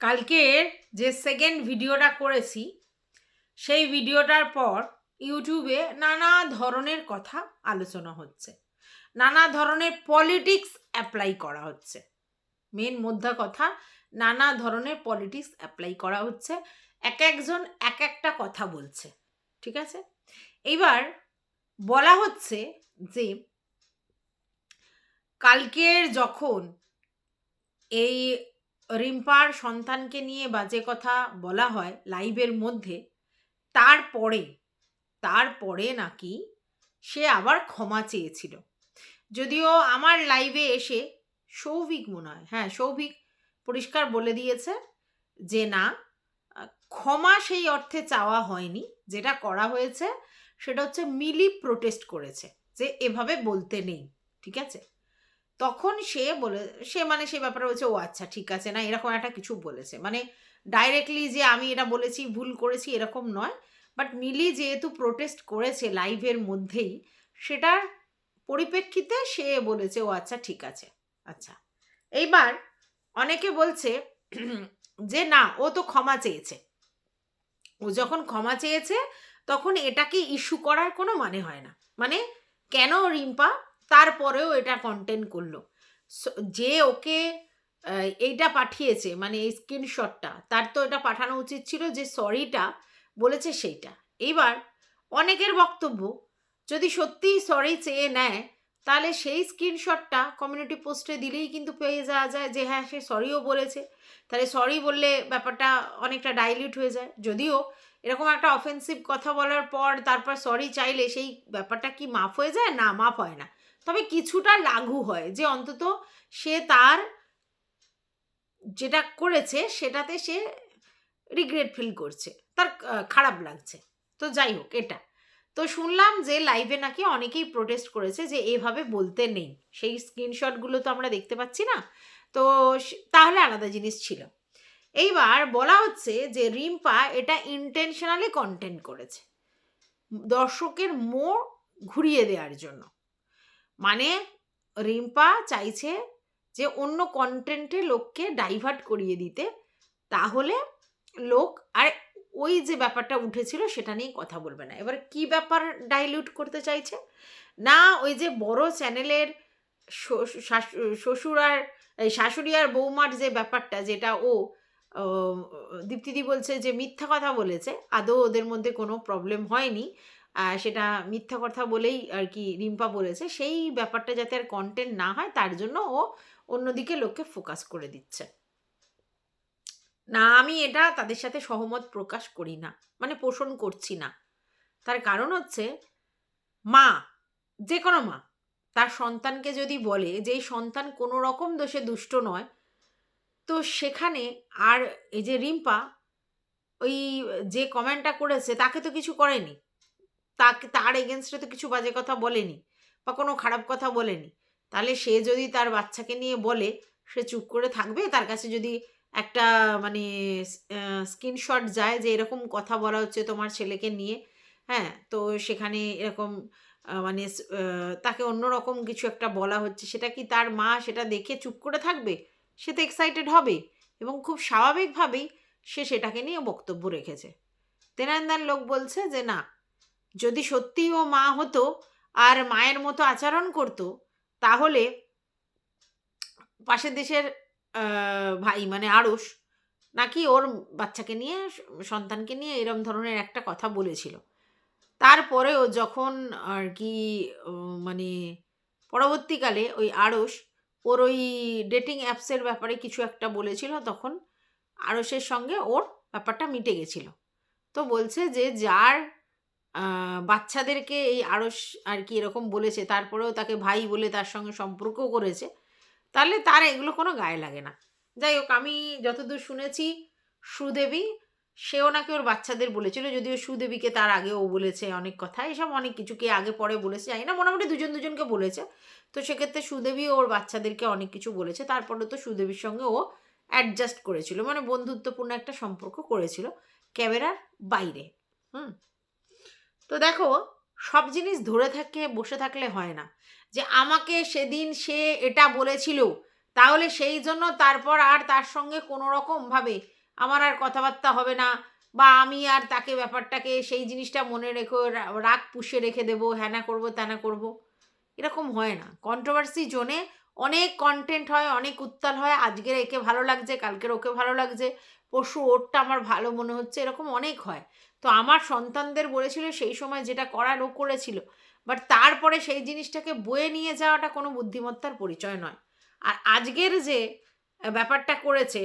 কালকের যে সেকেন্ড ভিডিওটা করেছি, সেই ভিডিওটার পর ইউটিউবে নানা ধরনের কথা আলোচনা হচ্ছে। নানা ধরনের পলিটিক্স অ্যাপ্লাই করা হচ্ছে। মেন মোদ্দা কথা, নানা ধরনের পলিটিক্স অ্যাপ্লাই করা হচ্ছে। এক একজন এক একটা কথা বলছে, ঠিক আছে? এইবার বলা হচ্ছে যে, কালকের যখন এই রিম্পার সন্তানকে নিয়ে বাজে কথা বলা হয় লাইভের মধ্যে, তারপরে তারপরে নাকি সে আবার ক্ষমা চেয়েছিল। যদিও আমার লাইভে এসে সৌভিক মনে হয় হ্যাঁ সৌভিক পরিষ্কার বলে দিয়েছে যে না, ক্ষমা সেই অর্থে চাওয়া হয়নি, যেটা করা হয়েছে সেটা হচ্ছে মিলি প্রোটেস্ট করেছে যে এভাবে বলতে নেই, ঠিক আছে? তখন সে বলে, সে মানে সে ব্যাপারে বলছে, ও আচ্ছা ঠিক আছে। না, এরকম একটা কিছু বলেছে। মানে ডাইরেক্টলি যে আমি এটা বলেছি, ভুল করেছি, এরকম নয়। বাট মিলি যেহেতু প্রোটেস্ট করেছে লাইভের মধ্যেই, সেটার পরিপ্রেক্ষিতে সে বলেছে, ও আচ্ছা ঠিক আছে। আচ্ছা। এইবার অনেকে বলছে যে, না, ও তো ক্ষমা চেয়েছে। ও যখন ক্ষমা চেয়েছে, তখন এটাকে ইস্যু করার কোনো মানে হয় না। মানে কেন রিম্পা তারপরেও এটা কন্টেন্ট করল। যে ওকে এইটা পাঠিয়েছে মানে এই স্ক্রিনশটটা তার তো এটা পাঠানো উচিত ছিল যে সরিটা বলেছে সেইটা। এইবার অনেকের বক্তব্য, যদি সত্যিই সরি চেয়ে নেয়, তাহলে সেই স্ক্রিনশটটা কমিউনিটি পোস্টে দিলেই কিন্তু পেয়ে যাওয়া যায় যে হ্যাঁ সে সরিও বলেছে। তাহলে সরি বললে ব্যাপারটা অনেকটা ডাইলিউট হয়ে যায়। যদিও এরকম একটা অফেন্সিভ কথা বলার পর তারপর সরি চাইলে সেই ব্যাপারটা কি মাফ হয়ে যায়? না মাফ হয় না। তবে কিছুটা লাঘু হয় যে অন্তত সে তার যেটা করেছে সেটাতে সে রিগ্রেট ফিল করছে, তার খারাপ লাগছে। তো যাই হোক, এটা। তো শুনলাম যে লাইভে নাকি অনেকেই প্রোটেস্ট করেছে যে এভাবে বলতে নেই। সেই স্ক্রিনশটগুলো তো আমরা দেখতে পাচ্ছি না। তো তাহলে আলাদা জিনিস ছিল। এইবার বলা হচ্ছে যে রিম্পা এটা ইন্টেনশনালি কন্টেন্ট করেছে। দর্শকের মোড় ঘুরিয়ে দেওয়ার জন্য। মানে রিম্পা চাইছে যে অন্য কন্টেন্টে লোককে ডাইভার্ট করিয়ে দিতে। তাহলে লোক, আর ওই যে ব্যাপারটা উঠেছিল সেটা নিয়ে কথা বলবে না। এবার কি ব্যাপার ডাইলিউট করতে চাইছে? না, ওই যে বড় চ্যানেলের শ্বশুর আর শাশুড়ি আর বৌমার যে ব্যাপারটা, যেটা ও দীপ্তিদি বলছে যে মিথ্যা কথা বলেছে, আদৌ ওদের মধ্যে কোনো প্রবলেম হয়নি। সেটা মিথ্যা কথা বলেই আর কি রিম্পা বলেছে, সেই ব্যাপারটা যাতে আর কন্টেন্ট না হয় তার জন্য ও অন্যদিকে লোককে ফোকাস করে দিচ্ছে। না, আমি এটা তাদের সাথে সহমত প্রকাশ করি না মানে পোষণ করছি না। তার কারণ হচ্ছে, মা, যে কোনো মা, তার সন্তানকে যদি বলে যে এই সন্তান কোনো রকম দোষে দুষ্ট নয়, তো সেখানে আর এই যে রিম্পা, ওই যে কমেন্টটা করেছে, তাকে তো কিছু করেনি। তাকে, তার এগেনস্টে তো কিছু বাজে কথা বলেনি বা কোনো খারাপ কথা বলেনি। তাহলে সে যদি তার বাচ্চাকে নিয়ে বলে, সে চুপ করে থাকবে? তার কাছে যদি একটা মানে স্ক্রিনশট যায় যে এরকম কথা বলা হচ্ছে তোমার ছেলেকে নিয়ে হ্যাঁ তো সেখানে এরকম মানে তাকে অন্যরকম কিছু একটা বলা হচ্ছে, সেটা কি তার মা সেটা দেখে চুপ করে থাকবে? সে তো এক্সাইটেড হবে এবং খুব স্বাভাবিকভাবেই সে সেটাকে নিয়ে বক্তব্য রেখেছে। তেনান্দার লোক বলছে যে না যদি সত্যি ও মা হতো আর মায়ের মতো আচরণ করতো, তাহলে পাশের দেশের ভাই মানে আড়স নাকি ওর বাচ্চাকে নিয়ে, সন্তানকে নিয়ে এরম ধরনের একটা কথা বলেছিল। তারপরেও যখন আর কি মানে পরবর্তীকালে ওই আড়স ওর ওই ডেটিং অ্যাপসের ব্যাপারে কিছু একটা বলেছিল, তখন আড়সের সঙ্গে ওর ব্যাপারটা মিটে গেছিল। তো বলছে যে যার বাচ্চাদেরকে এই আড়স আর কি এরকম বলেছে, তারপরেও তাকে ভাই বলে তার সঙ্গে সম্পর্ক করেছে, তাহলে তার এগুলো কোনো গায়ে লাগে না। যাই হোক, আমি যতদূর শুনেছি, সুদেবী, সেও নাকি ওর বাচ্চাদের বলেছিল, যদিও সুদেবীকে তার আগে ও বলেছে অনেক কথা, এসব অনেক কিছু কে আগে পরে বলেছে, জানি না, মোটামুটি দুজন দুজনকে বলেছে। তো সেক্ষেত্রে সুদেবী ওর বাচ্চাদেরকে অনেক কিছু বলেছে তারপরে তো সুদেবীর সঙ্গে ও অ্যাডজাস্ট করেছিল মানে বন্ধুত্বপূর্ণ একটা সম্পর্ক করেছিল ক্যামেরার বাইরে, হুম। তো দেখো, সব জিনিস ধরে থাকে, বসে থাকলে হয় না। যে আমাকে সেদিন সে এটা বলেছিল, তাহলে সেই জন্য তারপর আর তার সঙ্গে কোনো রকমভাবে আমার আর কথাবার্তা হবে না বা আমি আর তাকে ব্যাপারটাকে সেই জিনিসটা মনে রেখে রাগ পুষে রেখে দেবো হ্যানা করব ত্যানা করব, এরকম হয় না। কন্ট্রোভার্সি জোনে অনেক কন্টেন্ট হয়, অনেক উত্তাল হয়, আজকের একে ভালো লাগছে, কালকের ওকে ভালো লাগছে, পরশু ওরটা আমার ভালো মনে হচ্ছে, এরকম অনেক হয়। তো আমার সন্তানদের বলেছিল সেই সময় যেটা করার ও করেছিল। বাট তারপরে সেই জিনিসটাকে বয়ে নিয়ে যাওয়াটা কোনো বুদ্ধিমত্তার পরিচয় নয়। আর আজকের যে ব্যাপারটা করেছে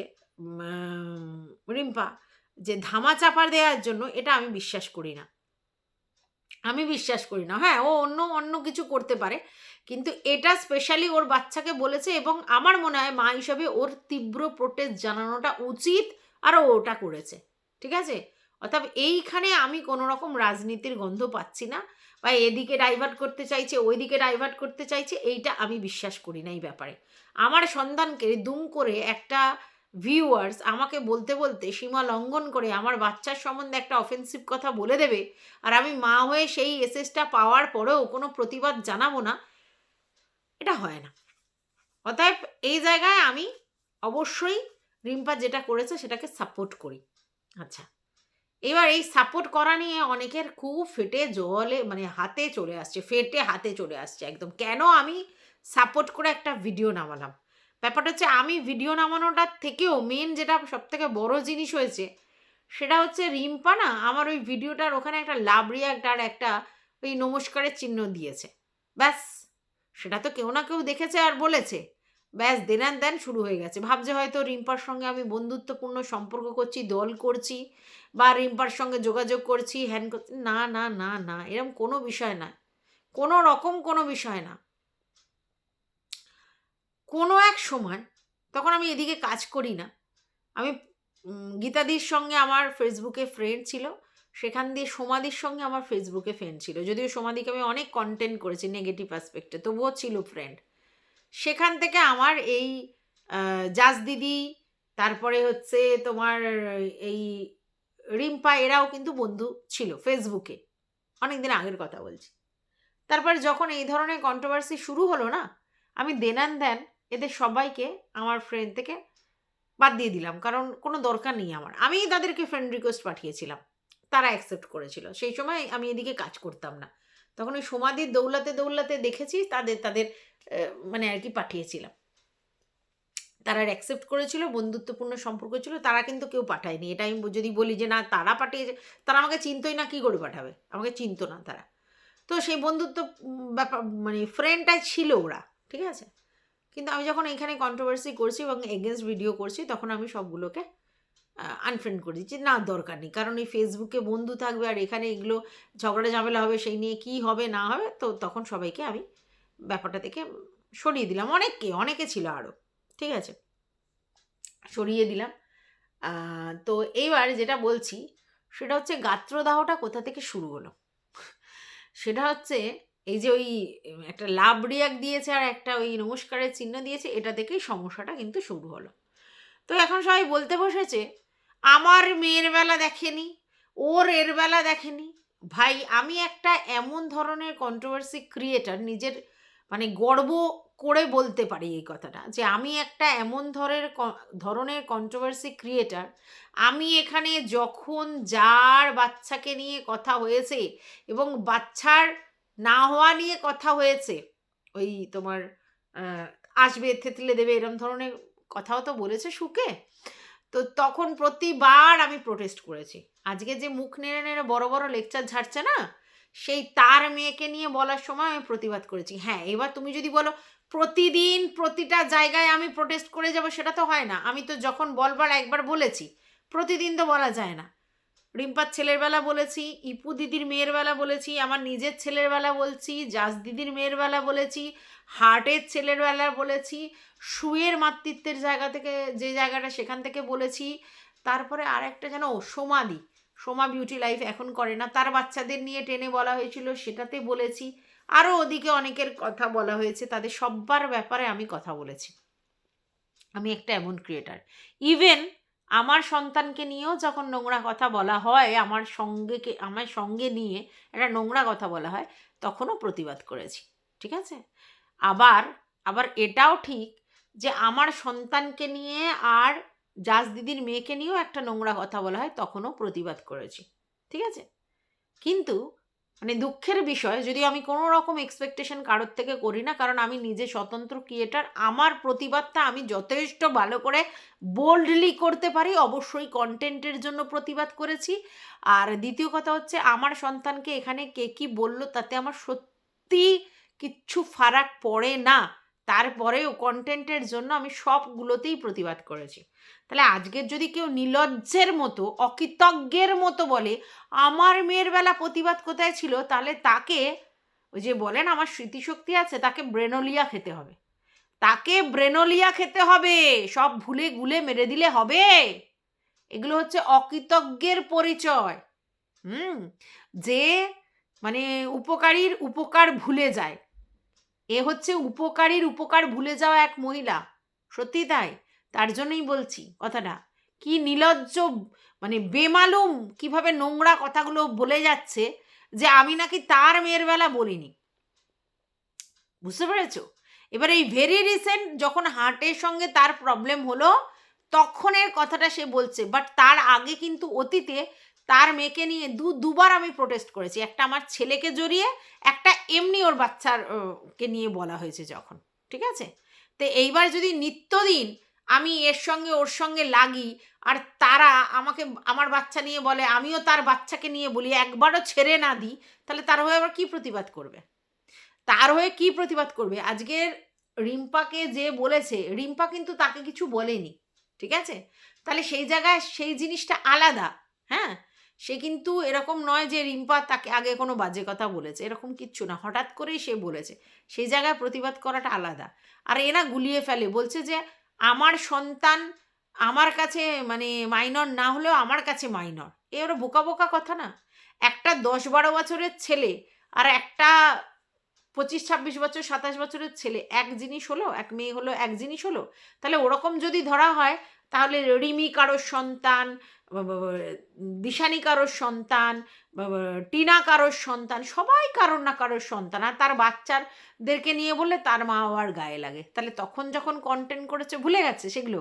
রিম্পা, যে ধামা চাপা দেওয়ার জন্য এটা আমি বিশ্বাস করি না। আমি বিশ্বাস করি না। হ্যাঁ ও অন্য অন্য কিছু করতে পারে, কিন্তু এটা স্পেশালি ওর বাচ্চাকে বলেছে এবং আমার মনে হয় মা হিসাবে ওর তীব্র প্রোটেস্ট জানানোটা উচিত আর ওটা করেছে। ঠিক আছে? অর্থাৎ এইখানে আমি কোনো রকম রাজনীতির গন্ধ পাচ্ছি না বা এদিকে ডাইভার্ট করতে চাইছে, ওইদিকে ডাইভার্ট করতে চাইছে, এইটা আমি বিশ্বাস করি না এই ব্যাপারে। আমার সন্তানকে দুম করে একটা ভিউয়ার্স আমাকে বলতে বলতে সীমা লঙ্ঘন করে আমার বাচ্চার সম্বন্ধে একটা অফেন্সিভ কথা বলে দেবে আর আমি মা হয়ে সেই এসএসটা পাওয়ার পরেও কোনো প্রতিবাদ জানাব না, এটা হয় না। অতএব এই জায়গায় আমি অবশ্যই রিম্পা যেটা করেছে সেটাকে সাপোর্ট করি। আচ্ছা। এবার এই সাপোর্ট করা নিয়ে অনেকের খুব ফেটে জলে মানে হাতে চলে আসছে, ফেটে হাতে চলে আসছে একদম। কেন আমি সাপোর্ট করে একটা ভিডিও নামালাম? ব্যাপারটা হচ্ছে আমি ভিডিও নামানোটার থেকেও মেন যেটা সব থেকে বড় জিনিস হয়েছে, সেটা হচ্ছে রিম্পা না আমার ওই ভিডিওটার ওখানে একটা লাভ রিয়াক্ট আর একটা ওই নমস্কারের চিহ্ন দিয়েছে। ব্যাস, সেটা তো কেউ না কেউ দেখেছে আর বলেছে। ব্যাস দেনান দেন শুরু হয়ে গেছে। ভাবছে হয়তো রিম্পার সঙ্গে আমি বন্ধুত্বপূর্ণ সম্পর্ক করছি, দল করছি, বা রিম্পার সঙ্গে যোগাযোগ করছি হ্যান করছি। না না না না এরকম কোনো বিষয় না। কোনো রকম কোনো বিষয় না। কোনো এক সময় তখন আমি এদিকে কাজ করি না। আমি গীতাদির সঙ্গে আমার ফেসবুকে ফ্রেন্ড ছিল। সেখান দিয়ে সোমাদির সঙ্গে আমার ফেসবুকে ফ্রেন্ড ছিল। যদিও সোমাদিকে আমি অনেক কন্টেন্ট করেছি নেগেটিভ অ্যাসপেক্টে তবুও ছিল ফ্রেন্ড সেখান থেকে আমার এই জাজ দিদি, তারপরে হচ্ছে তোমার এই রিম্পা, এরাও কিন্তু বন্ধু ছিল ফেসবুকে। অনেক দিন আগের কথা বলছি। তারপর যখন এই ধরনের কন্ট্রোভার্সি শুরু হলো না, আমি দেনান দেন এদের সবাইকে, আমার ফ্রেন্ড থেকে বাদ দিয়ে দিলাম। কারণ কোনো দরকার নেই আমার। আমি তাদেরকে ফ্রেন্ড রিকোয়েস্ট পাঠিয়েছিলাম। তারা অ্যাকসেপ্ট করেছিল। সেই সময় আমি এদিকে কাজ করতাম না। তখন ওই সমাধির দৌলাতে দৌলাতে দেখেছি তাদের তাদের মানে আর কি পাঠিয়েছিলাম। তারা অ্যাকসেপ্ট করেছিল, বন্ধুত্বপূর্ণ সম্পর্ক ছিল, তারা কিন্তু কেউ পাঠায়নি। এটা আমি যদি বলি যে না, তারা পাঠিয়েছে, তারা আমাকে চিনতই না কি করে পাঠাবে, আমাকে চিনতো না তারা। তো সেই বন্ধুত্ব ব্যাপার মানে ফ্রেন্ডটাই ছিল ওরা, ঠিক আছে? কিন্তু আমি যখন এখানে কন্ট্রোভার্সি করছি এবং এগেনস্ট ভিডিও করছি, তখন আমি সবগুলোকে আনফ্রেন্ড করে দিচ্ছি না, দরকার নেই। কারণ এই ফেসবুকে বন্ধু থাকবে আর এখানে এগুলো ঝগড়া ঝামেলা হবে, সেই নিয়ে কি হবে, না হবে, তো তখন সবাইকে আমি ব্যাপারটা থেকে সরিয়ে দিলাম। অনেককে, অনেকে ছিল আরও ঠিক আছে? সরিয়ে দিলাম। তো এইবার যেটা বলছি, সেটা হচ্ছে গাত্রদাহটা কোথা থেকে শুরু হলো? সেটা হচ্ছে এই যে ওই একটা লাভ রিয়াক্ট দিয়েছে আর একটা ওই নমস্কারের চিহ্ন দিয়েছে, এটা থেকেই সমস্যাটা কিন্তু শুরু হলো। তো এখন সবাই বলতে বসেছে আমার মেয়ের বেলা দেখেনি, ওর এর বেলা দেখেনি। ভাই, আমি একটা এমন ধরনের কন্ট্রোভার্সি ক্রিয়েটার নিজের মানে গর্ব করে বলতে পারি এই কথাটা, যে আমি একটা এমন ধরনের ধরনের কন্ট্রোভার্সি ক্রিয়েটার আমি এখানে যখন যার বাচ্চাকে নিয়ে কথা হয়েছে এবং বাচ্চার না হওয়া নিয়ে কথা হয়েছে, ওই তোমার আসবে, থেতলে দেবে, এরম ধরনের কথাও তো বলেছে সুকে। তো তখন প্রতিবার আমি প্রোটেস্ট করেছি। আজকে যে মুখ নেড়ে নেড়ে বড় বড় লেকচার ঝাড়ছে না, সেই তার মেয়েকে নিয়ে বলার সময় আমি প্রতিবাদ করেছি। হ্যাঁ এবার তুমি যদি বলো প্রতিদিন প্রতিটা জায়গায় আমি প্রোটেস্ট করে যাব, সেটা তো হয় না। আমি তো যখন বলবার একবার বলেছি, প্রতিদিন তো বলা যায় না। রিম্পার ছেলের বেলা বলেছি, ইপু দিদির মেয়ের বেলা বলেছি, আমার নিজের ছেলের বেলা বলছি, জাস দিদির মেয়ের বেলা বলেছি, হার্টের ছেলের বেলা বলেছি, সুয়ের মাতৃত্বের জায়গা থেকে যে জায়গাটা সেখান থেকে বলেছি, তারপরে আর একটা যেন সোমাদি, সোমা বিউটি লাইফ এখন করে না, তার বাচ্চাদের নিয়ে টেনে বলা হয়েছিল, সেটাতে বলেছি আরও ওদিকে অনেকের কথা বলা হয়েছে, তাদের সব্বার ব্যাপারে আমি কথা বলেছি। আমি একটা এমন ক্রিয়েটার ইভেন আমার সন্তানকে নিয়েও যখন নোংরা কথা বলা হয়, আমার সঙ্গে আমার সঙ্গে নিয়ে একটা নোংরা কথা বলা হয়, তখনও প্রতিবাদ করেছি, ঠিক আছে? আবার আবার এটাও ঠিক যে আমার সন্তানকে নিয়ে আর জাজ দিদির মেয়েকে নিয়েও একটা নোংরা কথা বলা হয়, তখনও প্রতিবাদ করেছি, ঠিক আছে? কিন্তু মানে দুঃখের বিষয়, যদি আমি কোনো রকম এক্সপেকটেশন কারোর থেকে করি না, কারণ আমি নিজে স্বতন্ত্র ক্রিয়েটার আমার প্রতিবাদটা আমি যথেষ্ট ভালো করে বোল্ডলি করতে পারি, অবশ্যই কন্টেন্টের জন্য প্রতিবাদ করেছি। আর দ্বিতীয় কথা হচ্ছে, আমার সন্তানকে এখানে কে কী বলল তাতে আমার সত্যি কিচ্ছু ফারাক পড়ে না। তারপরেও কন্টেন্টের জন্য আমি সবগুলোতেই প্রতিবাদ করেছি। তাহলে আজকের যদি কেউ নিলজ্জের মতো, অকৃতজ্ঞের মতো বলে, আমার মেয়ের বেলা প্রতিবাদ কোথায় ছিল? তাহলে তাকে, ওই যে বলেন আমার স্মৃতিশক্তি আছে, তাকে ব্রেনোলিয়া খেতে হবে। তাকে ব্রেনোলিয়া খেতে হবে! সব ভুলে গুলে মেরে দিলে হবে! এগুলো হচ্ছে অকৃতজ্ঞের পরিচয়। হুম? যে মানে উপকারীর উপকার ভুলে যায়। এ হচ্ছে উপকারীর উপকার ভুলে যাওয়া এক মহিলা। সত্যি তাই? তার জন্যই বলছি কথাটা। কি নিলজ্জ মানে বেমালুম কীভাবে নোংরা কথাগুলো বলে যাচ্ছে যে আমি নাকি তার মেয়ের বেলা বলিনি। বুঝতে পেরেছ? এবার এই ভেরি রিসেন্ট যখন হার্টের সঙ্গে তার প্রবলেম হলো, তখনের কথাটা সে বলছে। বাট তার আগে কিন্তু অতীতে তার মেয়েকে নিয়ে দু, দুবার আমি প্রোটেস্ট করেছি। একটা আমার ছেলেকে জড়িয়ে, একটা এমনি ওর বাচ্চার কে নিয়ে বলা হয়েছে যখন, ঠিক আছে? তো এইবার যদি নিত্যদিন আমি এর সঙ্গে ওর সঙ্গে লাগি, আর তারা আমাকে, আমার বাচ্চা নিয়ে বলে, আমিও তার বাচ্চাকে নিয়ে বলি, একবারও ছেড়ে না দিই তাহলে তার হয়ে আবার কী প্রতিবাদ করবে? তার হয়ে কি প্রতিবাদ করবে? আজকের রিম্পাকে যে বলেছে, রিম্পা কিন্তু তাকে কিছু বলেনি, ঠিক আছে? তাহলে সেই জায়গায় সেই জিনিসটা আলাদা হ্যাঁ? সে কিন্তু এরকম নয় যে রিম্পা তাকে আগে কোনো বাজে কথা বলেছে, এরকম কিচ্ছু না। হঠাৎ করেই সে বলেছে সেই জায়গায় প্রতিবাদ করাটা আলাদা। আর এরা গুলিয়ে ফেলে, বলছে যে আমার সন্তান আমার কাছে মানে মাইনর না হলেও আমার কাছে মাইনর। এ ওরা বোকা বোকা কথা না। একটা দশ বারো বছরের ছেলে আর একটা পঁচিশ ছাব্বিশ বছর সাতাশ বছরের ছেলে, এক জিনিস হলো, এক মেয়ে হলো, এক জিনিস হলো। তাহলে ওরকম যদি ধরা হয় তাহলে রিমি কারোর সন্তান দিশানি কারোর সন্তান টিনা কারোর সন্তান, সবাই কারোর না কারোর সন্তান। আর তার বাচ্চারদেরকে নিয়ে বললে তার মা বাবার গায়ে লাগে। তাহলে তখন যখন কন্টেন্ট করেছে, ভুলে গেছে সেগুলো?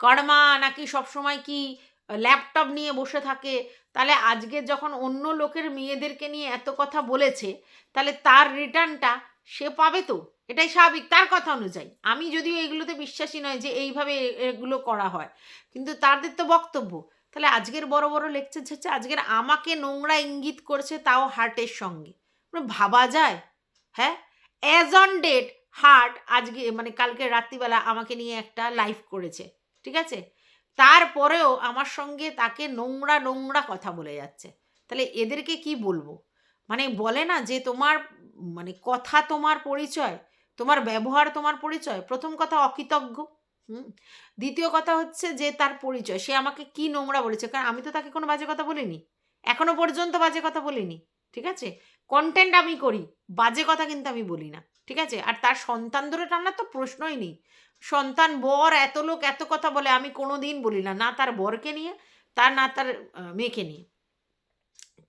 কর্মা নাকি সবসময় কি ল্যাপটপ নিয়ে বসে থাকে? তাহলে আজকে যখন অন্য লোকের মেয়েদেরকে নিয়ে এত কথা বলেছে, তাহলে তার রিটার্নটা সে পাবে তো? এটাই স্বাভাবিক। তার কথা অনুযায়ী। আমি যদিও এগুলোতে বিশ্বাসী নয় যে এইভাবে এগুলো করা হয়। কিন্তু তাদের তো বক্তব্য। তাহলে আজকের বড় বড় লেকচার হচ্ছে আজকের আমাকে নোংরা ইঙ্গিত করছে তাও হার্টের সঙ্গে। ভাবা যায়? হ্যাঁ? অ্যাজ অন ডেট হার্ট আজকে মানে কালকে রাত্রিবেলা আমাকে নিয়ে একটা লাইভ করেছে। ঠিক আছে? তারপরেও আমার সঙ্গে তাকে নোংরা নোংরা কথা বলে যাচ্ছে। তাহলে এদেরকে কি বলব? মানে বলে না যে তোমার মানে কথা তোমার পরিচয়। তোমার ব্যবহার, তোমার পরিচয়। প্রথম কথা অকৃতজ্ঞ দ্বিতীয় কথা হচ্ছে যে তার পরিচয়। সে আমাকে কি নোংরা বলেছে? কারণ আমি তো তাকে কোনো বাজে কথা বলিনি। এখনও পর্যন্ত বাজে কথা বলিনি, ঠিক আছে? কন্টেন্ট আমি করি, বাজে কথা কিন্তু আমি বলি না, ঠিক আছে? আর তার সন্তান ধরে টানার তো প্রশ্নই নেই। সন্তান বর এত লোক এত কথা বলে, আমি কোনো দিন বলি না। না তার বরকে নিয়ে, তার না তার মেয়েকে নিয়ে।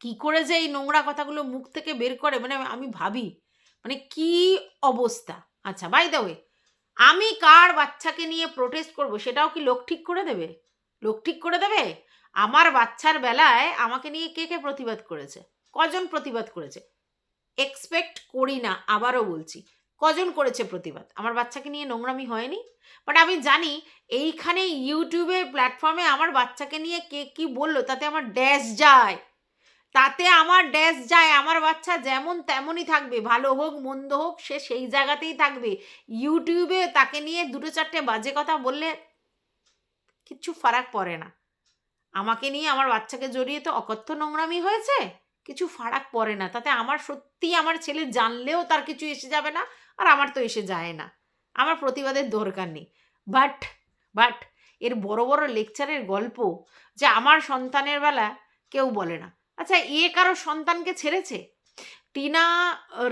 কি করে যে এই নোংরা কথাগুলো মুখ থেকে বের করে? মানে আমি ভাবি মানে কি অবস্থা? আচ্ছা বাই দ্য ওয়ে আমি কার বাচ্চাকে নিয়ে প্রোটেস্ট করব সেটাও কি লোক ঠিক করে দেবে? লোক ঠিক করে দেবে? আমার বাচ্চার বেলায় আমাকে নিয়ে কে কে প্রতিবাদ করেছে? কজন প্রতিবাদ করেছে? এক্সপেক্ট করি না, আবারও বলছি, কজন করেছে প্রতিবাদ? আমার বাচ্চাকে নিয়ে নোংরামি হয়নি? বাট আমি জানি এইখানে ইউটিউবের প্ল্যাটফর্মে আমার বাচ্চাকে নিয়ে কে কি বলল, তাতে আমার ড্যাশ যায়। তাতে আমার ড্যাশ যায়, আমার বাচ্চা যেমন তেমনই থাকবে। ভালো হোক, মন্দ হোক, সে সেই জায়গাতেই থাকবে। ইউটিউবে তাকে নিয়ে দুটো চারটে বাজে কথা বললে কিচ্ছু ফারাক পড়ে না। আমাকে নিয়ে আমার বাচ্চাকে জড়িয়ে তো অকথ্য নোংরামি হয়েছে, কিছু ফারাক পড়ে না। তাতে আমার সত্যি আমার ছেলে জানলেও তার কিছু এসে যাবে না, আর আমার তো এসে যায় না। আমার প্রতিবাদের দরকার নেই। বাট বাট এর বড় বড় লেকচারের গল্প যে আমার সন্তানের বেলা কেউ বলে না। আচ্ছা এ কারও সন্তানকে ছেড়েছে? টিনা,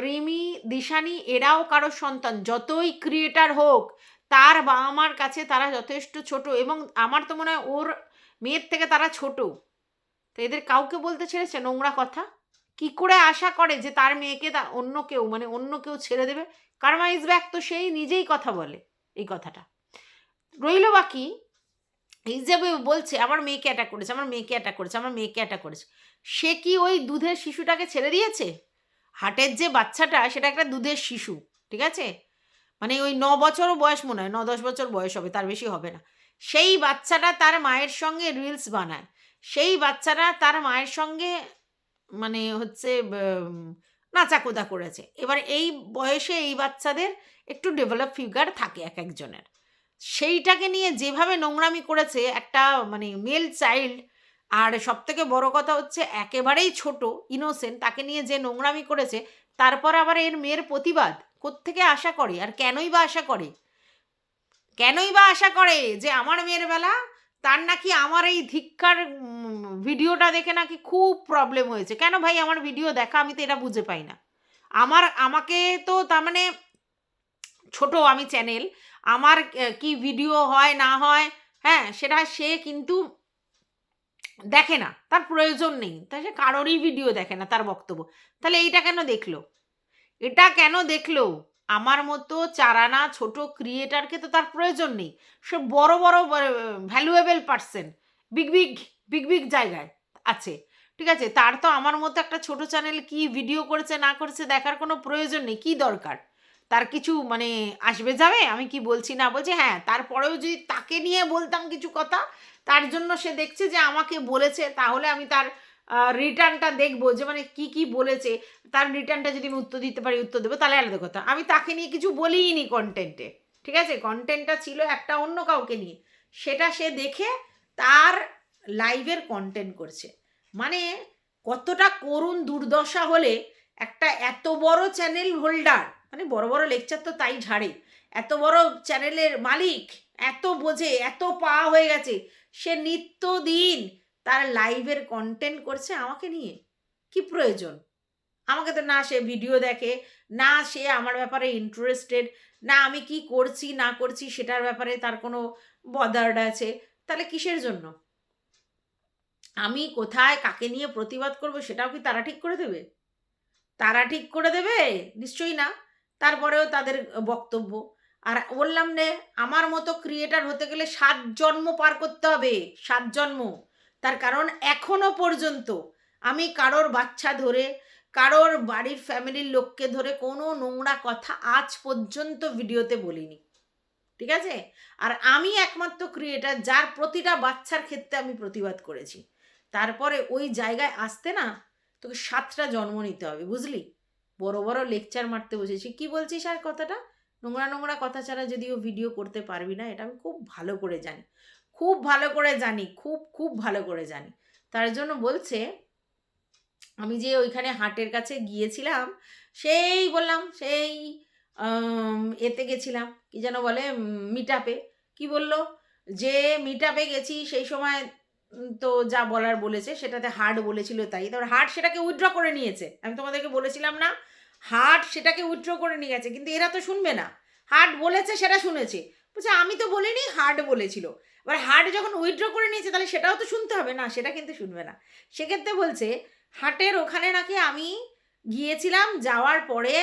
রিমি, দিশানি, এরাও কারও সন্তান। যতই ক্রিয়েটার হোক, তার বাবা মার কাছে তারা যথেষ্ট ছোট এবং আমার তো মনে হয় ওর মেয়ের থেকে তারা ছোট। তো এদের কাউকে বলতে ছেড়েছে? নোংরা কথা। কি করে আশা করে যে তার মেয়েকে তা অন্য কেউ মানে অন্য কেউ ছেড়ে দেবে? কারমা ইজ ব্যাক তো সেই নিজেই কথা বলে এই কথাটা। রইল বাকি যে বলছে, আমার মেয়েকে অ্যাটাক করেছে, আমার মেয়েকে অ্যাটাক করেছে, আমার মেয়েকে অ্যাটাক করেছে। সে কি ওই দুধের শিশুটাকে ছেড়ে দিয়েছে? হাটের যে বাচ্চাটা, সেটা একটা দুধের শিশু, ঠিক আছে? মানে ওই ন বছরও বয়স মনে হয়, ন দশ বছর বয়স হবে, তার বেশি হবে না। সেই বাচ্চাটা তার মায়ের সঙ্গে রিলস বানায়। সেই বাচ্চারা তার মায়ের সঙ্গে মানে হচ্ছে নাচাকোদা করেছে। এবার এই বয়সে এই বাচ্চাদের একটু ডেভেলপ ফিগার থাকে এক একজনের। সেইটাকে নিয়ে যেভাবে নোংরামি করেছে একটা মানে মেল চাইল্ড আর সব থেকে বড় কথা হচ্ছে একেবারেই ছোট ইনোসেন্ট তাকে নিয়ে যে নোংরামি করেছে, তারপর আবার এর মেয়ের প্রতিবাদ, কোত্থেকে আশা করে, আর কেনই বা আশা করে? কেনই বা আশা করে যে আমার মেয়ের বেলা তার নাকি আমার এই ধিক্কার ভিডিওটা দেখে নাকি খুব প্রবলেম হয়েছে। কেন ভাই আমার ভিডিও দেখা? আমি তো এটা বুঝে পাই না। আমার, আমাকে তো তার মানে ছোট, আমি চ্যানেল আমার কি ভিডিও হয়, না হয় হ্যাঁ সেটা সে কিন্তু দেখে না, তার প্রয়োজন নেই তাই সে কারোরই ভিডিও দেখে না, তার বক্তব্য। তাহলে এইটা কেন দেখল? এটা কেন দেখল? আমার মতো চারানা ছোট ক্রিয়েটারকে তো তার প্রয়োজন নেই, সে বড় বড় valuable person big big big big জায়গায় আছে, ঠিক আছে? তার তো আমার মতো একটা ছোট চ্যানেল কি ভিডিও করেছে, না করেছে, দেখার কোনো প্রয়োজন নেই, কি দরকার? তার কিছু মানে আসবে যাবে? আমি কি বলছি না বলছি? হ্যাঁ তারপরেও যদি তাকে নিয়ে বলতাম কিছু কথা, তার জন্য সে দেখছে যে আমাকে বলেছে, তাহলে আমি তার রিটার্নটা দেখব যে মানে কি কি বলেছে। তার রিটার্নটা যদি আমি উত্তর দিতে পারি, উত্তর দেবো, তাহলে আলাদা কথা। আমি তাকে নিয়ে কিছু বলিনি কন্টেন্টে ঠিক আছে? কন্টেন্টটা ছিল একটা অন্য কাউকে নিয়ে। সেটা সে দেখে তার লাইভের কন্টেন্ট করছে। মানে কতটা করুণ দুর্দশা হলে একটা এত বড় চ্যানেল হোল্ডার মানে বড় বড় লেকচার তো তাই ঝাড়ে। এত বড় চ্যানেলের মালিক, এত বোঝে, এত পা হয়ে গেছে, সে নিত্যদিন তার লাইভের কন্টেন্ট করছে আমাকে নিয়ে। কি প্রয়োজন? আমাকে তো না সে ভিডিও দেখে, না সে আমার ব্যাপারে ইন্টারেস্টেড না আমি কি করছি, না করছি সেটার ব্যাপারে তার কোনো বদার্ড আছে। তাহলে কিসের জন্য? আমি কোথায় কাকে নিয়ে প্রতিবাদ করব সেটাও কি তারা ঠিক করে দেবে? তারা ঠিক করে দেবে? নিশ্চয়ই না। তারপরেও তাদের বক্তব্য। আর বললাম নে, আমার মতো ক্রিয়েটার হতে গেলে সাত জন্ম পার করতে হবে, সাত জন্ম। তার কারণ এখনও পর্যন্ত আমি কারোর বাচ্চা ধরে, কারোর বাড়ির ফ্যামিলির লোককে ধরে কোনো নোংরা কথা আজ পর্যন্ত ভিডিওতে বলিনি। ঠিক আছে? আর আমি একমাত্র ক্রিয়েটার যার প্রতিটা বাচ্চার ক্ষেত্রে আমি প্রতিবাদ করেছি। তারপরে ওই জায়গায় আসতে না তোকে সাতটা জন্ম নিতে হবে, বুঝলি? বড় বড় লেকচার মারতে বসেছি। কি বলছিস আর কথাটা? নোংরা নোংরা কথা ছাড়া যদিও ভিডিও করতে পারবি না, এটা আমি খুব ভালো করে জানি। খুব ভালো করে জানি, খুব খুব ভালো করে জানি। তার জন্য বলছে, আমি যে ওইখানে হাটের কাছে গিয়েছিলাম, সেই বললাম, সেই এতে গেছিলাম, কি যেন বলে মিট আপে কি বলল? যে মিট আপে গেছি, সেই সময় তো যা বলার বলেছে, সেটাতে হার্ট বলেছিল তাই। তারপর হার্ট সেটাকে উইথড্র করে নিয়েছে। আমি তোমাদেরকে বলেছিলাম না হার্ট সেটাকে উইথড্র করে নিয়ে গেছে, কিন্তু এরা তো শুনবে না। হার্ট বলেছে, সেটা শুনেছে। বলছে, আমি তো বলিনি হার্ট বলেছিল। এবার হার্ট যখন উইথড্র করে নিয়েছে, তাহলে সেটাও তো শুনতে হবে। না, সেটা কিন্তু শুনবে না। সেক্ষেত্রে বলছে হাটের ওখানে নাকি আমি গিয়েছিলাম, যাওয়ার পরে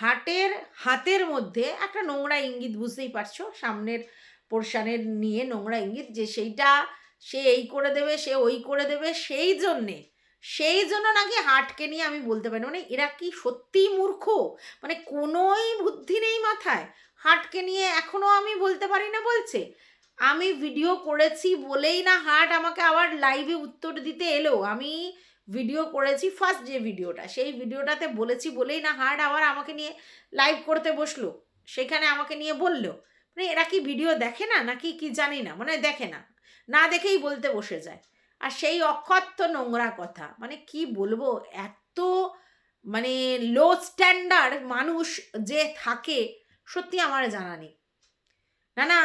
হাটের হাতের মধ্যে একটা নোংরা ইঙ্গিত, বুঝতেই পারছ, সামনের পোর্শানের নিয়ে নোংরা ইঙ্গিত যে সেইটা সে এই করে দেবে, সে ওই করে দেবে, সেই জন্যে, সেই জন্য নাকি হাটকে নিয়ে আমি বলতে পারি। মানে এরা কি সত্যিই মূর্খ? মানে কোনোই বুদ্ধি নেই মাথায়। হাটকে নিয়ে এখনও আমি বলতে পারি না বলছে। আমি ভিডিও করেছি বলেই না হাট আমাকে আবার লাইভে উত্তর দিতে এলো। আমি ভিডিও করেছি ফার্স্ট যে ভিডিওটা, সেই ভিডিওটাতে বলেছি বলেই না হাট আবার আমাকে নিয়ে লাইভ করতে বসল। সেখানে আমাকে নিয়ে বলল। মানে এরা কি ভিডিও দেখে না নাকি কি জানি না? মানে দেখে না। না দেখেই বলতে বসে যায়। আর সেই অক্ষত্য নোংরা কথা মানে কি বলব? এত মানে লো স্ট্যান্ডার্ড মানুষ যে থাকে, সত্যি আমার জানা নেই। না না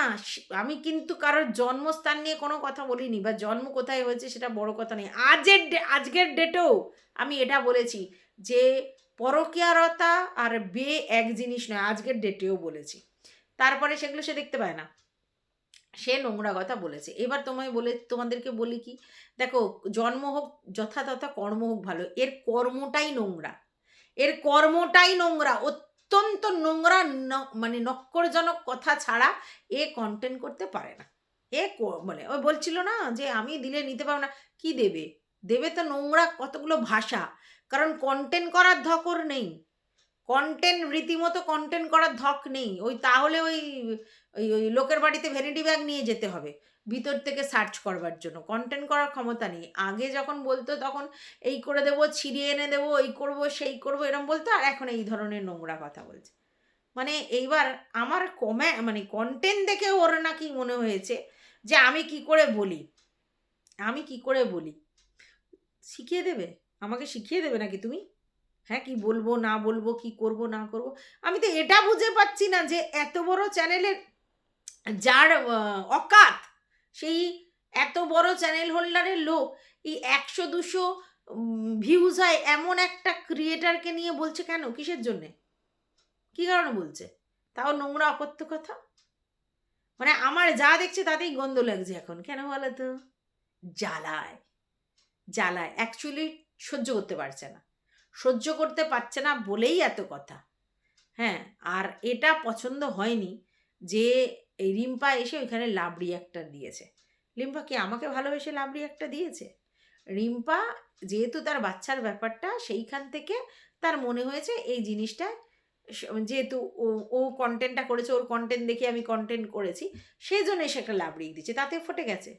আমি কিন্তু কারোর জন্মস্থান নিয়ে কোনো কথা বলিনি বা জন্ম কোথায় হয়েছে সেটা বড় কথা নেই আজের আজকের ডেটেও আমি এটা বলেছি যে পরকীয়ারতা আর বে এক জিনিস নয়, আজকের ডেটেও বলেছি। তারপরে সেগুলো সে দেখতে পায় না। সে নোংরা কথা বলেছে। এবার তোমায় বলে, তোমাদেরকে বলি কি, দেখো, জন্ম হোক যথাযথ কর্ম হোক ভালো, এর কর্মটাই নোংরা। এর কর্মটাই নোংরা, অত্যন্ত নোংরা মানে নক্করজনক কথা ছাড়া এ কন্টেন্ট করতে পারে না। এ মানে ও বলছিল না যে, আমি দিলে নিতে পারব না। কি দেবে? দেবে তো নোংরা কতগুলো ভাষা, কারণ কন্টেন্ট করার ধকর নেই। কন্টেন্ট রীতিমতো কন্টেন্ট করার ধক নেই। ওই তাহলে ওই ওই ওই লোকের বাড়িতে ভ্যানিটি ব্যাগ নিয়ে যেতে হবে, ভিতর থেকে সার্চ করবার জন্য। কন্টেন্ট করার ক্ষমতা নেই। আগে যখন বলতো তখন এই করে দেবো, ছিঁড়িয়ে এনে দেবো এই করব, সেই করব, এরম বলতো, আর এখন এই ধরনের নোংরা কথা বলছে। মানে এইবার আমার কমে মানে কন্টেন্ট দেখে ওর নাকি মনে হয়েছে যে আমি কি করে বলি, আমি কি করে বলি? শিখিয়ে দেবে? আমাকে শিখিয়ে দেবে নাকি তুমি? হ্যাঁ কি বলব, না বলব, কি করব, না করব? আমি তো এটা বুঝে পাচ্ছি না যে এত বড় চ্যানেলের যার অকাত, সেই এত বড় চ্যানেল হোল্ডারের লোক, এই একশো দুশো ভিউজ হয় এমন একটা ক্রিয়েটারকে নিয়ে বলছে কেন? কিসের জন্যে? কি কারণে বলছে? তাও নোংরা, অকথ্য কথা? মানে আমার যা দেখছে তাতেই গন্ধ লাগছে এখন, কেন বলো তো? জ্বালায়। জ্বালায়। অ্যাকচুয়ালি সহ্য করতে পারছে না। সহ্য করতে পারছে না বলেই এত কথা। হ্যাঁ আর এটা পছন্দ হয়নি যে এই রিম্পা এসে ওইখানে লাবড়ি একটা দিয়েছে। রিম্পা কি আমাকে ভালোবেসে লাবড়ি একটা দিয়েছে? রিম্পা যেহেতু তার বাচ্চার ব্যাপারটা, সেইখান থেকে তার মনে হয়েছে এই জিনিসটা যেহেতু ও ও কন্টেন্টটা করেছে, ওর কন্টেন্ট দেখে আমি কন্টেন্ট করেছি, সেই জন্য এসে একটা লাবড়ি দিচ্ছে তাতে ফটে গেছে।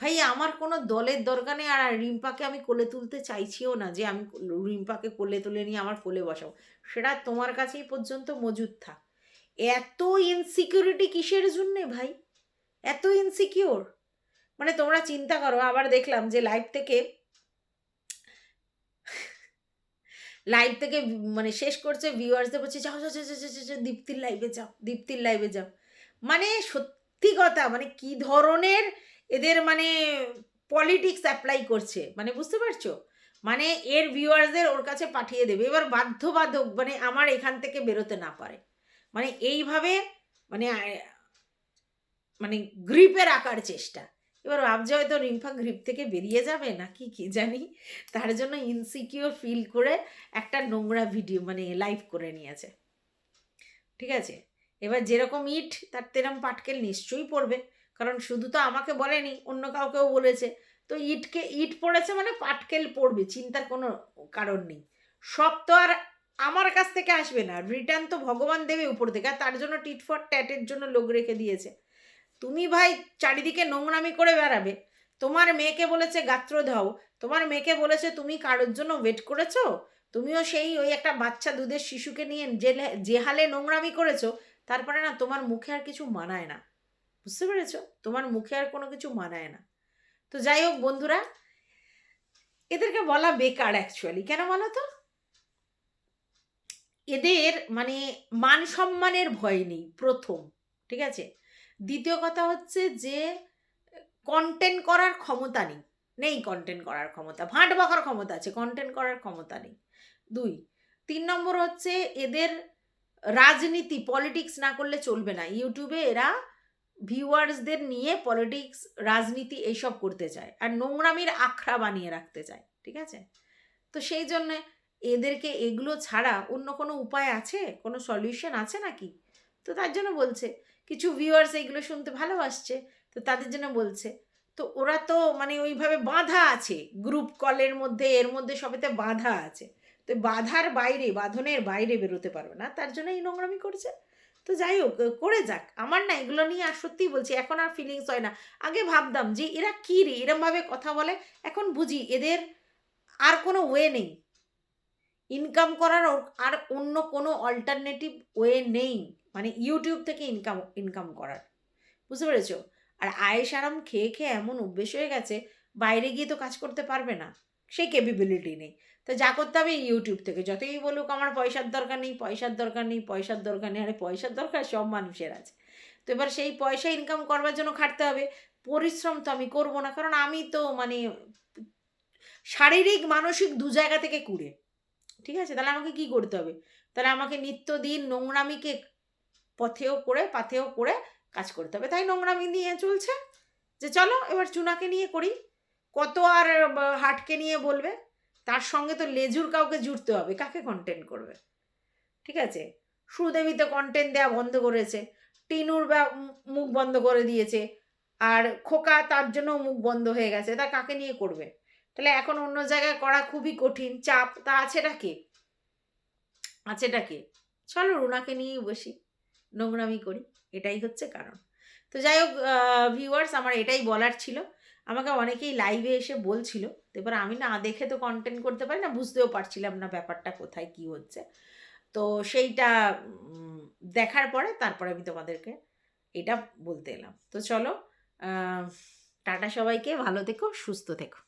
ভাই আমার কোনো দলের দরকার নেই আর রিম্পাকে আমি কোলে তুলতে চাইছিও না যে আমি রিম্পাকে কোলে তুলে নিয়ে আমার কোলে বসাবো। সেটা তোমার কাছেই পর্যন্ত মজুদ থাক। এত ইনসিকিউরিটি কিসের জন্যে ভাই? এত ইনসিকিউর মানে তোমরা চিন্তা করো আবার দেখলাম যে লাইভ থেকে লাইভ থেকে মানে শেষ করছে ভিউয়ার্সদের বলছে যাও, যাও, যাও, যাও, দীপ্তির লাইভে যাও দীপ্তির লাইভে যাও। মানে সত্যি কথা মানে কি ধরনের এদের মানে পলিটিক্স অ্যাপ্লাই করছে। মানে বুঝতে পারছ? মানে এর ভিউয়ার্সদের ওর কাছে পাঠিয়ে দেবে। এবার বাধ্য বাধ্যক মানে আমার এখান থেকে বেরোতে না পারে। মানে এইভাবে মানে মানে গ্রিপে রাখার চেষ্টা। এবার ভাবছে হয়তো রিম্পা গ্রিপ থেকে বেরিয়ে যাবে নাকি কি জানি? তার জন্য ইনসিকিউর ফিল করে একটা নোংরা ভিডিও মানে লাইভ করে নিয়েছে। ঠিক আছে? এবার যেরকম ইট, তার তেরম পাটকেল নিশ্চয়ই পড়বে। কারণ শুধু তো আমাকে বলেনি, অন্য কাউকেও বলেছে। তো ইটকে, ইট পড়েছে মানে পাটকেল পড়বে, চিন্তার কোনো কারণ নেই। সব তো আর আমার কাছ থেকে আসবে না। রিটার্ন তো ভগবান দেবে উপর থেকে, আর তার জন্য টিট ফর ট্যাটের জন্য লোক রেখে দিয়েছে। তুমি ভাই চারিদিকে নোংরামি করে বেড়াবে। তোমার মেয়েকে বলেছে গাত্র দাও তোমার মেয়েকে বলেছে তুমি কারোর জন্য ওয়েট করেছ? তুমিও সেই ওই একটা বাচ্চা দুধের শিশুকে নিয়ে যে হালে নোংরামি করেছ? তারপরে না তোমার মুখে আর কিছু মানায় না। বুঝতে পেরেছ? তোমার মুখে আর কোনো কিছু মানায় না। তো যাই হোক বন্ধুরা, এদেরকে বলা বেকার অ্যাকচুয়ালি কেন বলো তো? এদের মানে মান সম্মানের ভয় নেই, প্রথম। ঠিক আছে? দ্বিতীয় কথা হচ্ছে যে কন্টেন্ট করার ক্ষমতা নেই। নেই কন্টেন্ট করার ক্ষমতা, ভাঁট বকার ক্ষমতা আছে কন্টেন্ট করার ক্ষমতা নেই। দুই, তিন নম্বর হচ্ছে এদের রাজনীতি পলিটিক্স না করলে চলবে না। ইউটিউবে এরা ভিউয়ার্সদের নিয়ে পলিটিক্স রাজনীতি এইসব করতে চায় আর নোংরামির আখড়া বানিয়ে রাখতে চায়, ঠিক আছে? তো সেই জন্যে এদেরকে এগুলো ছাড়া অন্য কোনো উপায় আছে? কোনো সলিউশন আছে নাকি? তো তার জন্য বলছে, কিছু ভিউয়ার্স এইগুলো শুনতে ভালোবাসছে, তো তাদের জন্য বলছে, তো ওরা তো মানে ওইভাবে বাঁধা আছে গ্রুপ কলের মধ্যে, এর মধ্যে সবেতে বাঁধা আছে। তো বাধার বাইরে, বাঁধনের বাইরে বেরোতে পারবে না, তার জন্য এই নোংরামি করছে। তো যাই হোক করে যাক। আমার না এগুলো নিয়ে আর সত্যিই বলছি, এখন আর ফিলিংস হয় না। আগে ভাবতাম যে এরা কী রে? এরমভাবে কথা বলে। এখন বুঝি এদের আর কোনো ওয়ে নেই। ইনকাম করার আর অন্য কোনো অল্টারনেটিভ ওয়ে নেই। মানে ইউটিউব থেকে ইনকাম ইনকাম করার। বুঝতে পেরেছ? আর আয়েস আরাম খেয়ে খেয়ে এমন অভ্যেস হয়ে গেছে, বাইরে গিয়ে তো কাজ করতে পারবে না। সেই ক্যাপেবিলিটি নেই। তো যা করতে হবে ইউটিউব থেকে। যতই বলুক আমার পয়সার দরকার নেই, পয়সার দরকার নেই, পয়সার দরকার নেই, আরে পয়সার দরকার সব মানুষের আছে। তো এবার সেই পয়সা ইনকাম করবার জন্য খাটতে হবে। পরিশ্রম তো আমি করব না, কারণ আমি তো মানে শারীরিক, মানসিক দু জায়গা থেকে কুড়ে। ঠিক আছে? তাহলে আমাকে কি করতে হবে? তাহলে আমাকে নিত্যদিন নোংরামিকে পথেও করে, পাথেও করে কাজ করতে হবে। তাই নোংরামি নিয়ে চলছে। যে চলো, এবার চুনাকে নিয়ে করি। কত আর হাটকে নিয়ে বলবে? তার সঙ্গে তো লেজুর কাউকে জুড়তে হবে, কাকে কন্টেন্ট করবে? ঠিক আছে? সুদেবী তো কন্টেন্ট দেওয়া বন্ধ করেছে, টিনুর বা- মুখ বন্ধ করে দিয়েছে, আর খোকা তার জন্য মুখ বন্ধ হয়ে গেছে, তা কাকে নিয়ে করবে? তাহলে এখন অন্য জায়গায় করা খুবই কঠিন, চাপ, তা আছেটা কে? আছেটা কে? চলো রুনাকে নিয়েই বসি, নোংরামি করি, এটাই হচ্ছে কারণ। তো যাই হোক ভিউয়ার্স আমার এটাই বলার ছিল। আমাকে অনেকেই লাইভে এসে বলছিল এবার আমি না দেখে তো কন্টেন্ট করতে পারি না, বুঝতেও পারছিলাম না ব্যাপারটা কোথায় কি হচ্ছে। তো সেইটা দেখার পরে তারপরে আমি তোমাদেরকে এটা বলতে এলাম। তো চলো টাটা সবাইকে, ভালো থেকো, সুস্থ থেকো।